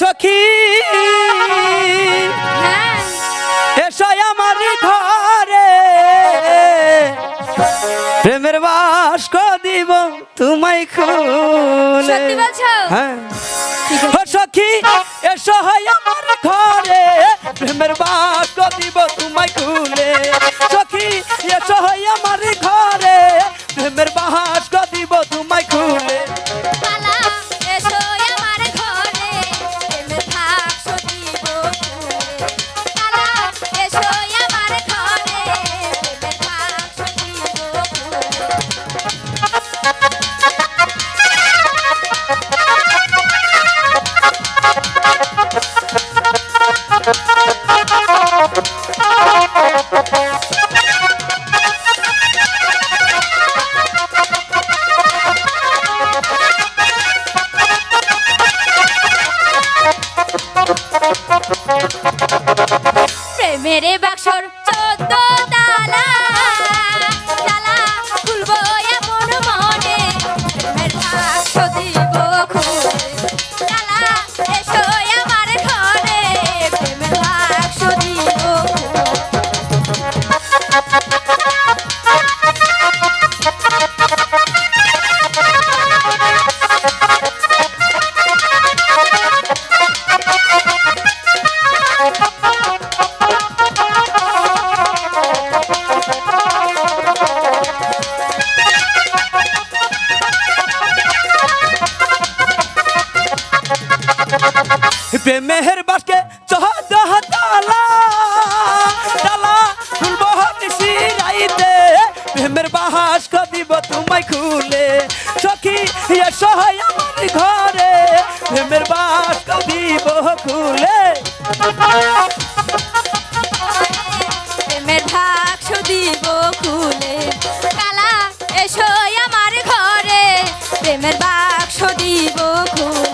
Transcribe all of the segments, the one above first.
সখী হ্যাঁ। এসো আমার ঘরে। প্রেমের বাস্ক দিব তোমায় খুলে? হ্যাঁ। সখী এসো আমার ঘরে। প্রেমের বাস্ক দিব বাক্সর চোদ্দ তালা। প্রেমের বাসকে চহদ তালা। তালা খুলবো নিশি রাইতে। প্রেমের বাহাস দিব তোমায় খুলে। সখী, এসো আমার ঘরে। প্রেমের বাস দিব খুলে। প্রেমের বাক্স দিব খুলে। কালা এসো আমার ঘরে। প্রেমের বাক্স দিব খুলে।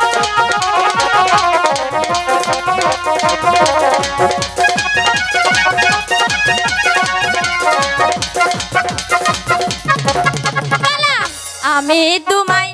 আমি তোমায়